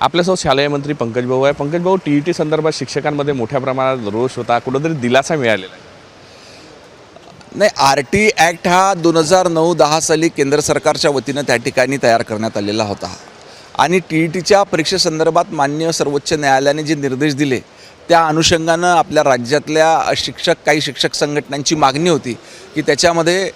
आपल्यासोबत शालेय मंत्री पंकज भाऊ आहे. पंकज भाऊ टी ई टी संदर्भात शिक्षकांमध्ये मोठ्या प्रमाणात रोष होता. कुठंतरी दिलासा मिळालेला आहे. नाही आर टी ॲक्ट हा दोन हजार नऊ दहा साली केंद्र सरकारच्या वतीनं त्या ठिकाणी तयार करण्यात आलेला होता. आणि टी ई टीच्या परीक्षेसंदर्भात मान्य सर्वोच्च न्यायालयाने जे निर्देश दिले त्या अनुषंगानं आपल्या राज्यातल्या शिक्षक काही शिक्षक संघटनांची मागणी होती की त्याच्यामध्ये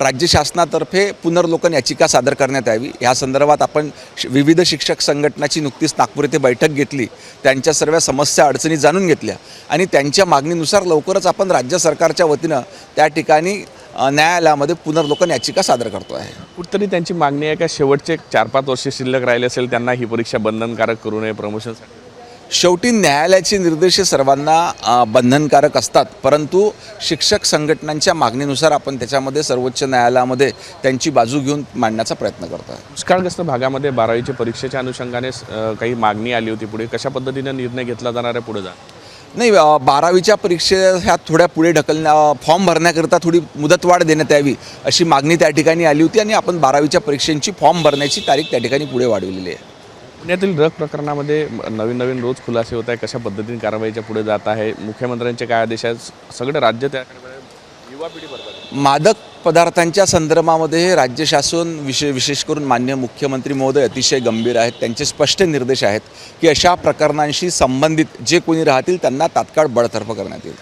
राज्य शासनातर्फे पुनर्लोकन याचिका सादर करण्यात यावी. या संदर्भात आपण श- विविध शिक्षक संघटनाची नुकतीच नागपूर येथे बैठक घेतली. त्यांच्या सर्व समस्या अडचणी जाणून घेतल्या आणि त्यांच्या मागणीनुसार लवकरच आपण राज्य सरकारच्या वतीनं त्या ठिकाणी न्यायालयामध्ये पुनर्लोकन याचिका सादर करतो आहे कुठतरी त्यांची मागणी आहे का? शेवटचे चार पाच वर्ष शिल्लक राहिले असेल त्यांना ही परीक्षा बंधनकारक करू नये प्रमोशनसाठी? शेवटी न्यायालयाचे निर्देश सर्वांना बंधनकारक असतात. परंतु शिक्षक संघटनांच्या मागणीनुसार आपण त्याच्यामध्ये सर्वोच्च न्यायालयामध्ये त्यांची बाजू घेऊन मांडण्याचा प्रयत्न करतो आहे दुष्काळग्रस्त भागामध्ये बारावीच्या परीक्षेच्या अनुषंगाने काही मागणी आली होती पुढे. कशा पद्धतीने निर्णय घेतला जाणार आहे पुढे जा? नाही बारावीच्या परीक्षे ह्या थोड्या पुढे ढकलण्या फॉर्म भरण्याकरता थोडी मुदतवाढ देण्यात यावी अशी मागणी त्या ठिकाणी आली होती आणि आपण बारावीच्या परीक्षांची फॉर्म भरण्याची तारीख त्या ठिकाणी पुढे वाढवलेली आहे. पुण्यातील ड्रग प्रकरणामध्ये नवीन नवीन रोज खुलासे होत आहे कशा पद्धतीने कारवाईच्या पुढे जात आहे? मुख्यमंत्र्यांचे काय आदेश आहेत? सगळे राज्य त्या युवा पिढी. मादक पदार्थांच्या संदर्भामध्ये राज्य शासन विशे विशेष करून मान्य मुख्यमंत्री महोदय अतिशय गंभीर आहेत. त्यांचे स्पष्ट निर्देश आहेत की अशा प्रकरणांशी संबंधित जे कोणी राहतील त्यांना तात्काळ बडतर्फ करण्यात येईल.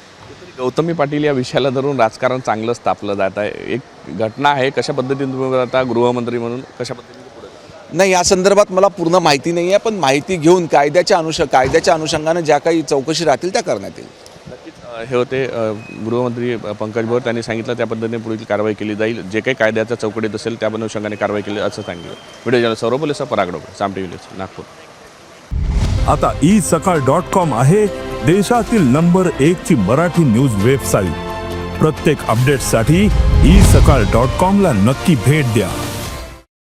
गौतमी पाटील या विषयाला धरून राजकारण चांगलं स्थापलं जात आहे. एक घटना आहे कशा पद्धतीने तुम्ही आता गृहमंत्री म्हणून कशा पद्धतीने? नाही या संदर्भात मला पूर्ण माहिती नाही आहे पण माहिती घेऊन कायद्याच्या अनुष कायद्याच्या अनुषंगानं ज्या काही चौकशी राहतील त्या करण्यात येईल. हे होते गृहमंत्री पंकज भोर त्यांनी सांगितलं त्या पद्धतीने पुढील कारवाई केली जाईल. जे काही कायद्याच्या चौकटीत असेल त्या अनुषंगाने कारवाई केली असं सांगितलं. व्हिडिओ जर्नल सौरभ पोलीस परागडोकर साम टी व्ही नागपूर. आता ई सकाळ डॉट कॉम आहे देशातील नंबर एक ची मराठी न्यूज वेबसाईट. प्रत्येक अपडेटसाठी ई सकाळ डॉट कॉम ला नक्की भेट द्या.